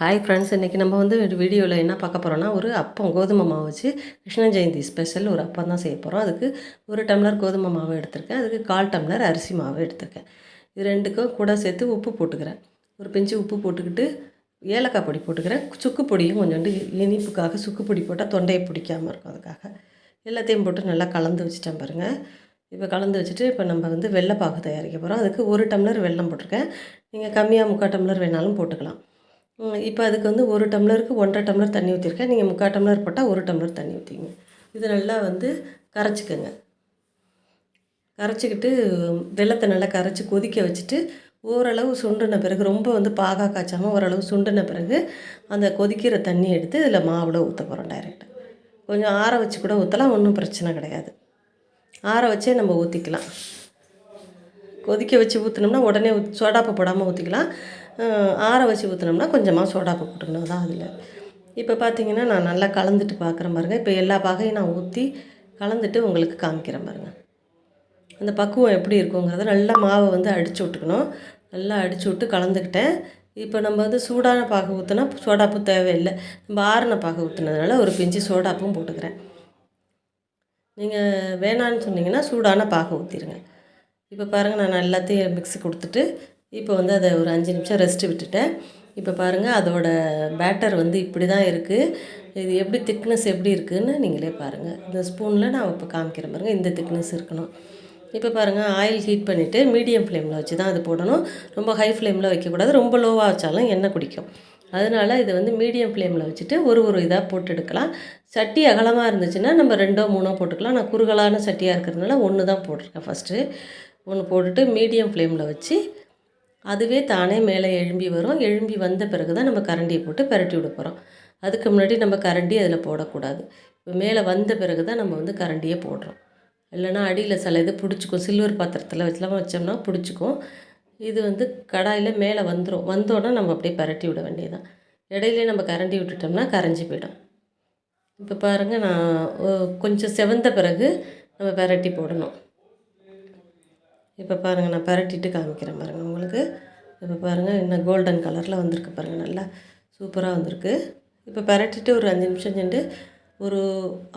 Hi friends இன்றைக்கி நம்ம வந்து வீடியோவில் என்ன பார்க்க போகிறோன்னா ஒரு அப்பம் கோதுமை மாவு வச்சு கிருஷ்ண ஜெயந்தி ஸ்பெஷல் ஒரு அப்பம் தான் செய்ய போகிறோம் அதுக்கு ஒரு டம்ளர் கோதுமை மாவு எடுத்திருக்கேன். அதுக்கு கால் டம்ளர் அரிசி மாவு எடுத்திருக்கேன். இது ரெண்டுக்கும் கூட சேர்த்து உப்பு போட்டுக்கிறேன். ஒரு பிஞ்சு உப்பு போட்டுக்கிட்டு ஏலக்காய் பொடி போட்டுக்கிறேன். சுக்கு பொடியும் கொஞ்சோண்டு இனிப்புக்காக சுக்கு பொடி போட்டால் தொண்டையை பிடிக்காமல் இருக்கும் அதுக்காக. எல்லாத்தையும் போட்டு நல்லா கலந்து வச்சுட்டேன் பாருங்கள் இப்போ கலந்து வச்சுட்டு இப்போ நம்ம வந்து வெள்ளைப்பாக்கு தயாரிக்க போகிறோம் அதுக்கு ஒரு டம்ளர் வெல்லம் போட்டிருக்கேன். நீங்கள் கம்மியாக முக்கால் டம்ளர் வேணாலும் போட்டுக்கலாம். இப்போ அதுக்கு வந்து ஒரு டம்ளருக்கு ஒன்றரை டம்ளர் தண்ணி ஊற்றிருக்கேன் நீங்கள் முக்கால் டம்ளர் போட்டால் ஒரு டம்ளர் தண்ணி ஊற்றிங்க இது நல்லா வந்து கரைச்சிக்கோங்க. கரைச்சிக்கிட்டு வெள்ளத்தை நல்லா கரைச்சி கொதிக்க வச்சுட்டு ஓரளவு சுண்டின பிறகு ரொம்ப வந்து பாகாக காய்ச்சாமல் ஓரளவு சுண்டின பிறகு அந்த கொதிக்கிற தண்ணி எடுத்து இதில் மாவில் ஊற்ற போகிறோம் டைரெக்டாக கொஞ்சம் ஆற வச்சு கூட ஊற்றலாம் ஒன்றும் பிரச்சனை கிடையாது. ஆற வச்சே நம்ம ஊற்றிக்கலாம் கொதிக்க வச்சு ஊற்றினோம்னா உடனே சோடாப்பு போடாமல் ஊற்றிக்கலாம் ஆற வச்சு ஊற்றினோம்னா கொஞ்சமாக சோடாப்பு போட்டுக்கணும். தான் அதில். இப்போ பார்த்தீங்கன்னா நான் நல்லா கலந்துட்டு பார்க்குறேன் பாருங்கள் இப்போ எல்லா பாகையும் நான் ஊற்றி கலந்துட்டு உங்களுக்கு காமிக்கிறேன் பாருங்கள் அந்த பக்குவம் எப்படி இருக்குங்கிறத நல்லா மாவை வந்து அடித்து விட்டுக்கணும். நல்லா அடித்து விட்டு கலந்துக்கிட்டேன். இப்போ நம்ம வந்து சூடான பாகு ஊற்றினா சோடாப்பு தேவையில்லை. நம்ம ஆறின பாகு ஊற்றுனதுனால ஒரு பிஞ்சு சோடாப்பும் போட்டுக்கிறேன். நீங்கள் வேணான்னு சொன்னீங்கன்னா சூடான பாகு ஊற்றிடுங்க இப்போ பாருங்கள் நான் எல்லாத்தையும் மிக்ஸி கொடுத்துட்டு இப்போ வந்து அதை ஒரு அஞ்சு நிமிஷம் ரெஸ்ட்டு விட்டுட்டேன். இப்போ பாருங்கள் அதோட பேட்டர் வந்து இப்படி தான் இருக்குது இது எப்படி திக்னஸ் எப்படி இருக்குதுன்னு நீங்களே பாருங்கள் இந்த ஸ்பூனில் நான் இப்போ காமிக்கிறேன் பாருங்கள் இந்த திக்னஸ் இருக்கணும். இப்போ பாருங்கள் ஆயில் ஹீட் பண்ணிவிட்டு மீடியம் ஃப்ளேமில் வச்சு தான் அது போடணும். ரொம்ப ஹை ஃப்ளேமில் வைக்கக்கூடாது ரொம்ப லோவாக வச்சாலும் எண்ணெய் குடிக்கும். அதனால் இதை வந்து மீடியம் ஃப்ளேமில் வச்சுட்டு ஒரு ஒரு இதாக போட்டு எடுக்கலாம். சட்டி அகலமாக இருந்துச்சுன்னா நம்ம ரெண்டோ மூணோ போட்டுக்கலாம். நான் குறுகலான சட்டியாக இருக்கிறதுனால ஒன்று தான் போட்டிருக்கேன் ஃபஸ்ட்டு ஒன்று போட்டுட்டு மீடியம் ஃப்ளேமில் வச்சு அதுவே தானே மேலே எழும்பி வரும். எழும்பி வந்த பிறகு தான் நம்ம கரண்டியை போட்டு பரட்டி விட போகிறோம் அதுக்கு முன்னாடி நம்ம கரண்டி அதில் போடக்கூடாது. இப்போ மேலே வந்த பிறகு தான் நம்ம வந்து கரண்டியே போடுறோம். இல்லைனா அடியில் சில இது பிடிச்சிக்கும். சில்வர் பாத்திரத்தில் வச்சுலாம் வச்சோம்னா பிடிச்சிக்கும். இது வந்து கடாயில் மேலே வந்துடும் வந்தோடனே நம்ம அப்படியே பரட்டி விட வேண்டியதான் இடையிலே நம்ம கரண்டி விட்டுட்டோம்னா கரைஞ்சி போயிடும். இப்போ பாருங்கள் நான் கொஞ்சம் செவந்த பிறகு நம்ம பரட்டி போடணும். இப்போ பாருங்கள் நான் பரட்டிட்டு காமிக்கிறேன் பாருங்கள் உங்களுக்கு. இப்போ பாருங்கள் இன்னும் கோல்டன் கலரில் வந்திருக்கு பாருங்கள் நல்லா சூப்பராக வந்திருக்கு. இப்போ பரட்டிட்டு ஒரு அஞ்சு நிமிஷம் சென்று ஒரு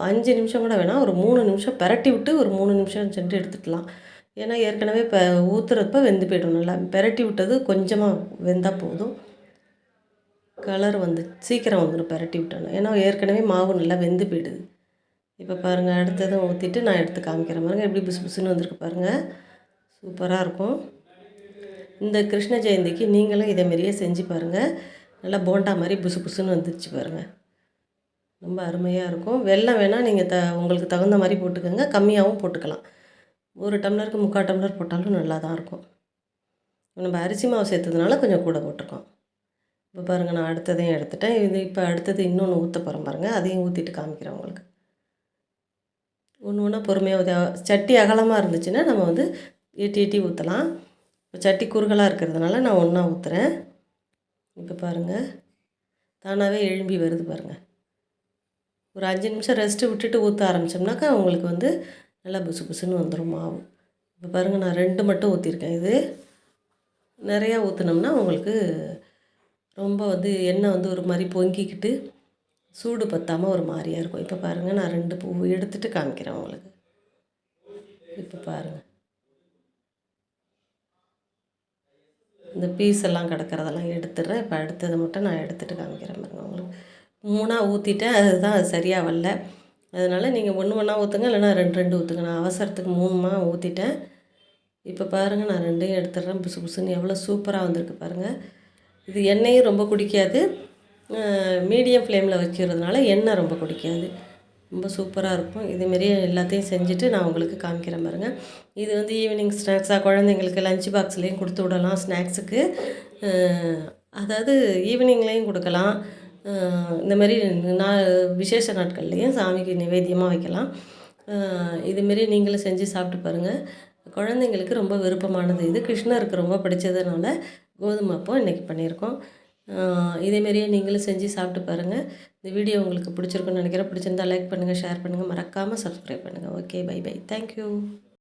அஞ்சு நிமிஷம் கூட வேணாம் ஒரு மூணு நிமிஷம் பரட்டி விட்டு ஒரு மூணு நிமிஷம் சென்று எடுத்துக்கலாம். ஏன்னா ஏற்கனவே இப்போ ஊற்றுறப்ப வெந்து போய்டும் நல்லா பரட்டி விட்டது கொஞ்சமாக வெந்தால் போதும். கலர் வந்து சீக்கிரம் வந்துடும் பரட்டி விட்டோன்னா. ஏன்னா ஏற்கனவே மாவு நல்லா வெந்து போயிடுது. இப்போ பாருங்கள் அடுத்ததும் ஊற்றிட்டு நான் எடுத்து காமிக்கிறேன் பாருங்கள் எப்படி புசு புசுன்னு வந்திருக்கு பாருங்கள் சூப்பராக இருக்கும். இந்த கிருஷ்ண ஜெயந்திக்கு நீங்களும் இதேமாரியே செஞ்சு பாருங்கள் நல்லா போண்டா மாதிரி புசு புசுன்னு வந்துருச்சு பாருங்கள் ரொம்ப அருமையாக இருக்கும். வெள்ளம் வேணால் நீங்கள் த உங்களுக்கு தகுந்த மாதிரி போட்டுக்கோங்க. கம்மியாகவும் போட்டுக்கலாம். ஒரு டம்ளருக்கு முக்கால் டம்ளர் போட்டாலும் நல்லா தான் இருக்கும். நம்ம அரிசி மாவு சேர்த்ததுனால கொஞ்சம் கூட போட்டிருக்கோம். இப்போ பாருங்கள் நான் அடுத்ததையும் எடுத்துட்டேன். இது இப்போ அடுத்தது இன்னொன்று ஊற்ற போகிறேன் பாருங்கள் அதையும் ஊற்றிட்டு காமிக்கிறேன் உங்களுக்கு. ஒன்று ஒன்றா பொறுமையாக சட்டி அகலமாக இருந்துச்சுன்னா நம்ம வந்து ஈட்டி எட்டி ஊற்றலாம். இப்போ சட்டி குறுகலாக இருக்கிறதுனால நான் ஒன்றா ஊற்றுறேன் இப்போ பாருங்கள் தானாகவே எழும்பி வருது பாருங்கள் ஒரு அஞ்சு நிமிஷம் ரெஸ்ட்டு விட்டுட்டு ஊற்ற ஆரம்பித்தோம்னாக்கா உங்களுக்கு வந்து நல்லா புசு புசுன்னு வந்துடும் மாவு. இப்போ பாருங்கள் நான் ரெண்டு மட்டும் ஊற்றிருக்கேன் இது நிறையா ஊற்றினோம்னா உங்களுக்கு ரொம்ப வந்து எண்ணெய் வந்து ஒரு மாதிரி பொங்கிக்கிட்டு சூடு பற்றாமல் ஒரு மாதிரியாக இருக்கும். இப்போ பாருங்கள் நான் ரெண்டு பூ எடுத்துகிட்டு காமிக்கிறேன் உங்களுக்கு. இப்போ பாருங்கள் இந்த பீஸ் எல்லாம் கிடக்கிறதெல்லாம் எடுத்துடுறேன். இப்போ அடுத்தது மட்டும் நான் எடுத்துகிட்டு காமிக்கிறேன் உங்களுக்கு. மூணாக ஊற்றிட்டேன் அதுதான் அது சரியாக வரல. அதனால் நீங்கள் ஒன்று ஒன்றா ஊற்றுங்க இல்லைனா ரெண்டு ரெண்டு ஊற்றுங்க நான் அவசரத்துக்கு மூணுமா ஊற்றிட்டேன் இப்போ பாருங்கள் நான் ரெண்டையும் எடுத்துடுறேன். புசு புசுன்னு எவ்வளோ சூப்பராக வந்திருக்கு பாருங்கள் இது எண்ணெயும் ரொம்ப குடிக்காது. மீடியம் ஃப்ளேமில் வைக்கிறதுனால எண்ணெய் ரொம்ப குடிக்காது. ரொம்ப சூப்பராக இருக்கும். இதுமாரி எல்லாத்தையும் செஞ்சுட்டு நான் உங்களுக்கு காமிக்கிறேன் பாருங்கள் இது வந்து ஈவினிங் ஸ்நாக்ஸாக குழந்தைங்களுக்கு லஞ்ச் பாக்ஸ்லேயும் கொடுத்து விடலாம் ஸ்நாக்ஸுக்கு அதாவது ஈவினிங்லேயும் கொடுக்கலாம். இந்த மாதிரி நான் விசேஷ நாட்கள்லேயும் சாமிக்கு நிவேத்தியமாக வைக்கலாம். இதுமாரி நீங்களும் செஞ்சு சாப்பிட்டு பாருங்கள் குழந்தைங்களுக்கு ரொம்ப விருப்பமானது இது. கிருஷ்ணருக்கு ரொம்ப பிடிச்சதுனால கோதுமை அப்போ இன்றைக்கி பண்ணியிருக்கோம். இதேமாரியே நீங்களும் செஞ்சு சாப்பிட்டு பாருங்கள் இந்த வீடியோ உங்களுக்கு பிடிச்சிருக்குன்னு நினைக்கிறேன். பிடிச்சிருந்தா லைக் பண்ணுங்கள் ஷேர் பண்ணுங்கள் மறக்காமல் சப்ஸ்கிரைப் பண்ணுங்கள் ஓகே பை பை தேங்க்யூ